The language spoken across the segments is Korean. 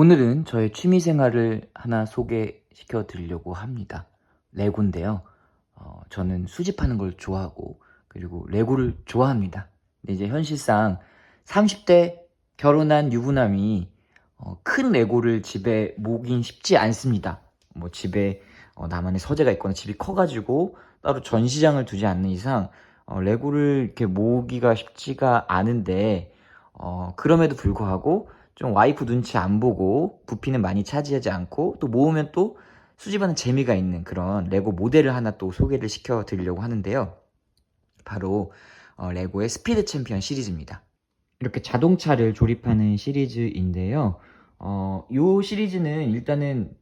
오늘은 저의 취미 생활을 하나 소개시켜 드리려고 합니다. 레고인데요. 어, 저는 수집하는 걸 좋아하고, 그리고 레고를 좋아합니다. 근데 이제 현실상 30대 결혼한 유부남이 어, 큰 레고를 집에 모으긴 쉽지 않습니다. 뭐 집에 어, 나만의 서재가 있거나 집이 커가지고 따로 전시장을 두지 않는 이상 어, 레고를 이렇게 모으기가 쉽지가 않은데 어, 그럼에도 불구하고 좀 와이프 눈치 안 보고 부피는 많이 차지하지 않고 또 모으면 또 수집하는 재미가 있는 그런 레고 모델을 하나 또 소개를 시켜 드리려고 하는데요. 바로 어, 레고의 스피드 챔피언 시리즈입니다. 이렇게 자동차를 조립하는 시리즈인데요. 어, 요 시리즈는 일단은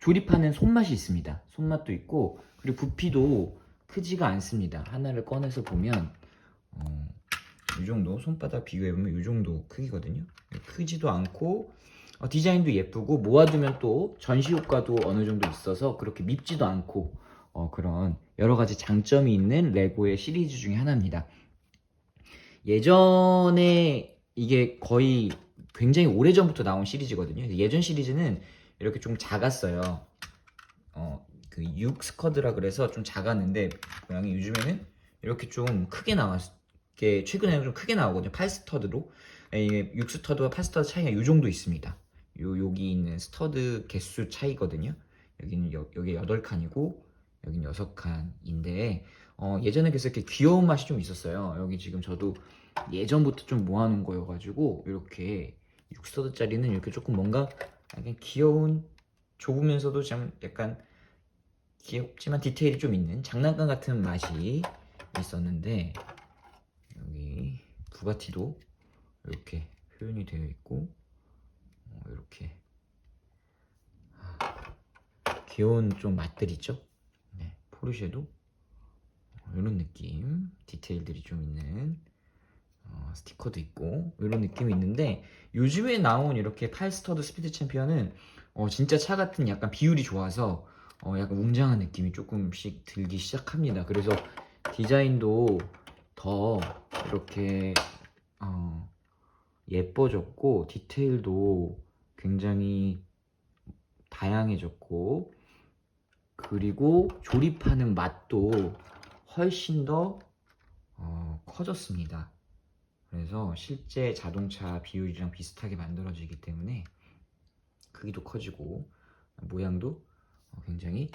조립하는 손맛이 있습니다. 손맛도 있고 그리고 부피도 크지가 않습니다. 하나를 꺼내서 보면 어, 이 정도 손바닥 비교해 보면 이 정도 크기거든요. 크지도 않고 어, 디자인도 예쁘고 모아두면 또 전시 효과도 어느 정도 있어서 그렇게 밉지도 않고 어, 그런 여러 가지 장점이 있는 레고의 시리즈 중에 하나입니다. 예전에 이게 거의 굉장히 오래 전부터 나온 시리즈거든요. 예전 시리즈는 이렇게 좀 작았어요. 어, 그 6스쿼드라 그래서 좀 작았는데 모양이 요즘에는 이렇게 좀 크게 나왔 게 최근에는 좀 크게 나오거든요. 8스터드로. 이게 6스터드와 8스터드 차이가 이 정도 있습니다. 요 여기 있는 스터드 개수 차이거든요. 여기는 여, 여기 8칸이고 여기는 6칸인데 어, 예전에 그래서 이렇게 귀여운 맛이 좀 있었어요. 여기 지금 저도 예전부터 좀 모아놓은 거여가지고 이렇게 6스터드짜리는 이렇게 조금 뭔가 약간 귀여운 좁으면서도 좀 약간 귀엽지만 디테일이 좀 있는 장난감 같은 맛이 있었는데 부가티도 이렇게 표현이 되어 있고 어, 이렇게 아, 귀여운 좀 맛들 있죠? 네, 포르쉐도 어, 이런 느낌 디테일들이 좀 있는 어, 스티커도 있고 이런 느낌이 있는데 요즘에 나온 이렇게 팔스터드 스피드 챔피언은 어, 진짜 차 같은 약간 비율이 좋아서 어, 약간 웅장한 느낌이 조금씩 들기 시작합니다. 그래서 디자인도 더 이렇게 어, 예뻐졌고 디테일도 굉장히 다양해졌고 그리고 조립하는 맛도 훨씬 더 어, 커졌습니다. 그래서 실제 자동차 비율이랑 비슷하게 만들어지기 때문에 크기도 커지고 모양도 어, 굉장히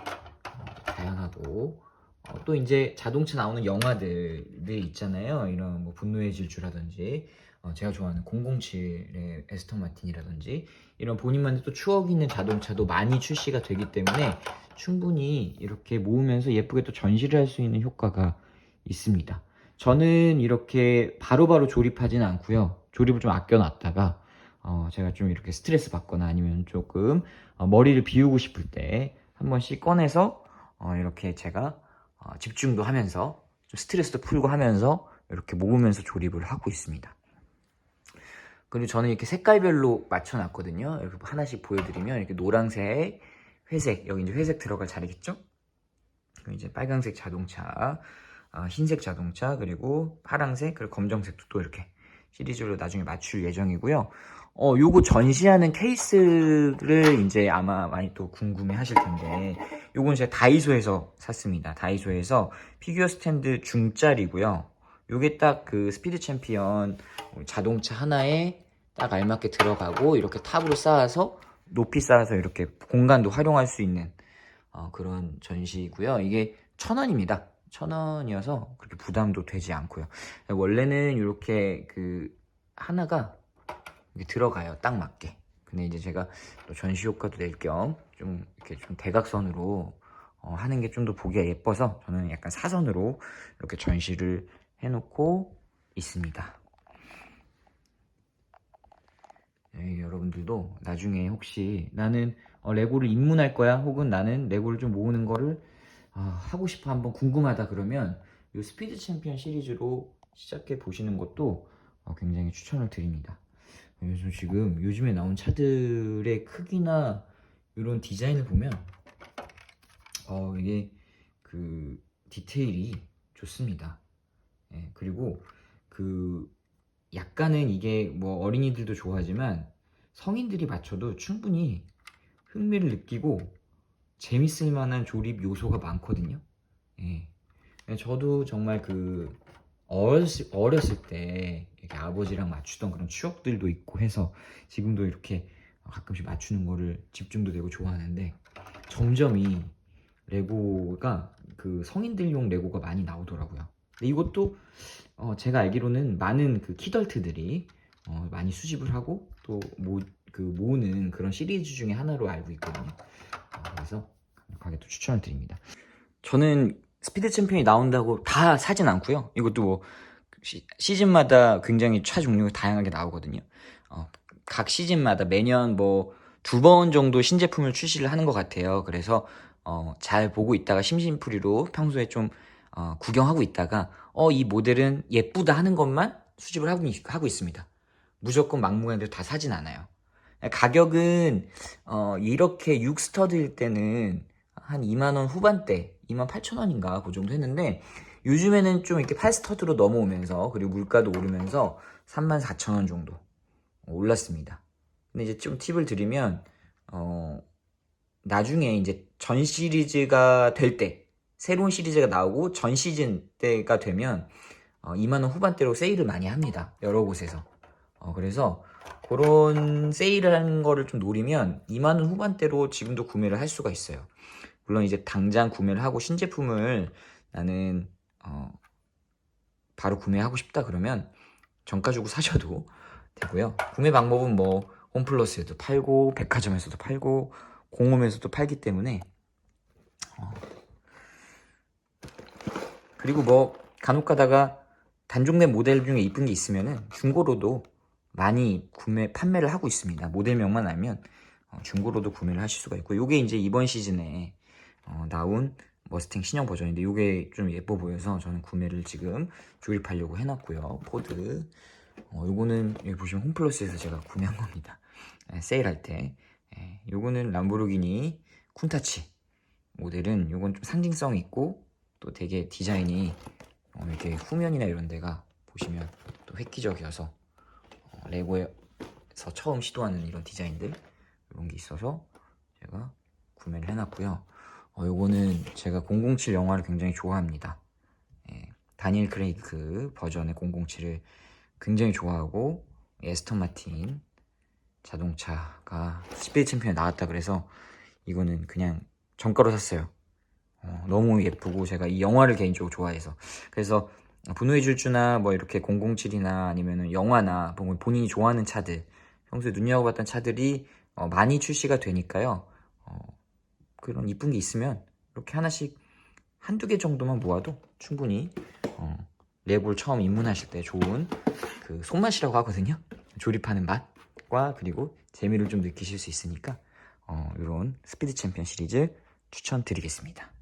어, 다양하고 어, 또 이제 자동차 나오는 영화들이 있잖아요. 이런 뭐 분노의 질주라든지 어, 제가 좋아하는 007의 에스턴 마틴이라든지 이런 본인만의 또 추억 있는 자동차도 많이 출시가 되기 때문에 충분히 이렇게 모으면서 예쁘게 또 전시를 할 수 있는 효과가 있습니다. 저는 이렇게 바로바로 조립하지는 않고요. 조립을 좀 아껴놨다가 어, 제가 좀 이렇게 스트레스 받거나 아니면 조금 어, 머리를 비우고 싶을 때 한 번씩 꺼내서 어, 이렇게 제가 어, 집중도 하면서 좀 스트레스도 풀고 하면서 이렇게 모으면서 조립을 하고 있습니다. 그리고 저는 이렇게 색깔별로 맞춰놨거든요. 이렇게 하나씩 보여드리면 이렇게 노란색, 회색 여기 이제 회색 들어갈 자리겠죠? 그리고 이제 빨간색 자동차, 어, 흰색 자동차 그리고 파란색 그리고 검정색도 또 이렇게 시리즈로 나중에 맞출 예정이고요. 어, 요거 전시하는 케이스를 이제 아마 많이 또 궁금해 하실 텐데, 요건 제가 다이소에서 샀습니다. 다이소에서 피규어 스탠드 중짜리고요. 요게 딱 그 스피드 챔피언 자동차 하나에 딱 알맞게 들어가고, 이렇게 탑으로 쌓아서, 높이 쌓아서 이렇게 공간도 활용할 수 있는 어, 그런 전시고요. 이게 천 원입니다. 천 원이어서 그렇게 부담도 되지 않고요. 원래는 이렇게 그 하나가 들어가요. 딱 맞게. 근데 이제 제가 또 전시 효과도 낼 겸 좀 이렇게 좀 대각선으로 어, 하는 게 좀 더 보기가 예뻐서 저는 약간 사선으로 이렇게 전시를 해놓고 있습니다. 네, 여러분들도 나중에 혹시 나는 어, 레고를 입문할 거야 혹은 나는 레고를 좀 모으는 거를 아, 하고 싶어 한번 궁금하다 그러면 이 스피드 챔피언 시리즈로 시작해 보시는 것도 어, 굉장히 추천을 드립니다. 요즘 지금 요즘에 나온 차들의 크기나 이런 디자인을 보면 어 이게 그 디테일이 좋습니다. 예, 그리고 그 약간은 이게 뭐 어린이들도 좋아하지만 성인들이 맞춰도 충분히 흥미를 느끼고 재밌을 만한 조립 요소가 많거든요. 예. 저도 정말 그 어렸을, 어렸을 때 이렇게 아버지랑 맞추던 그런 추억들도 있고 해서 지금도 이렇게 가끔씩 맞추는 거를 집중도 되고 좋아하는데 점점 이 레고가 그 성인들용 레고가 많이 나오더라고요. 근데 이것도 어, 제가 알기로는 많은 그 키덜트들이 어, 많이 수집을 하고 또 모, 그 모으는 그런 시리즈 중에 하나로 알고 있거든요. 어, 그래서 강력하게 또 추천을 드립니다. 저는 스피드 챔피언이 나온다고 다 사진 않고요. 이것도 뭐 시, 시즌마다 굉장히 차 종류가 다양하게 나오거든요. 어, 각 시즌마다 매년 뭐 두 번 정도 신제품을 출시를 하는 것 같아요. 그래서 어, 잘 보고 있다가 심심풀이로 평소에 좀 어, 구경하고 있다가 어, 이 모델은 예쁘다 하는 것만 수집을 하고, 있- 하고 있습니다. 무조건 막무가내로 다 사진 않아요. 가격은 어, 이렇게 6스터드일 때는 한 2만원 후반대, 2만 8천원인가 그 정도 했는데 요즘에는 좀 이렇게 8스터드로 넘어오면서 그리고 물가도 오르면서 3만 4천원 정도 올랐습니다. 근데 이제 좀 팁을 드리면 어, 나중에 이제 전 시리즈가 될 때, 새로운 시리즈가 나오고 전 시즌 때가 되면 어, 2만원 후반대로 세일을 많이 합니다. 여러 곳에서. 어, 그래서 그런 세일을 하는 거를 좀 노리면 2만원 후반대로 지금도 구매를 할 수가 있어요. 물론 이제 당장 구매를 하고 신제품을 나는 어, 바로 구매하고 싶다 그러면 정가 주고 사셔도 되고요. 구매 방법은 뭐 홈플러스에도 팔고 백화점에서도 팔고 공홈에서도 팔기 때문에 어. 그리고 뭐 간혹 가다가 단종된 모델 중에 이쁜 게 있으면은 중고로도 많이 구매 판매를 하고 있습니다. 모델명만 알면 어, 중고로도 구매를 하실 수가 있고 요게 이제 이번 시즌에 어, 나온 머스탱 신형 버전인데 요게 좀 예뻐 보여서 저는 구매를 지금 조립하려고 해놨고요. 포드 어, 요거는 여기 보시면 홈플러스에서 제가 구매한 겁니다. 예, 세일할 때. 예, 요거는 람보르기니 쿤타치 모델은 요건 좀 상징성 있고 또 되게 디자인이 어, 이렇게 후면이나 이런 데가 보시면 또 획기적이어서 어, 레고에서 처음 시도하는 이런 디자인들 이런 게 있어서 제가 구매를 해놨고요. 어, 요거는 제가 007 영화를 굉장히 좋아합니다. 예, 다니엘 크레이크 버전의 007을 굉장히 좋아하고 에스턴 마틴 자동차가 스피드 챔피언에 나왔다 그래서 이거는 그냥 정가로 샀어요. 어, 너무 예쁘고 제가 이 영화를 개인적으로 좋아해서 그래서 분노의 질주나 뭐 이렇게 007이나 아니면은 영화나 본인이 좋아하는 차들 평소에 눈여겨봤던 차들이 어, 많이 출시가 되니까요. 어, 그런 이쁜 게 있으면 이렇게 하나씩 한두 개 정도만 모아도 충분히 어, 레고를 처음 입문하실 때 좋은 그 손맛이라고 하거든요. 조립하는 맛과 그리고 재미를 좀 느끼실 수 있으니까 어, 이런 스피드 챔피언 시리즈 추천드리겠습니다.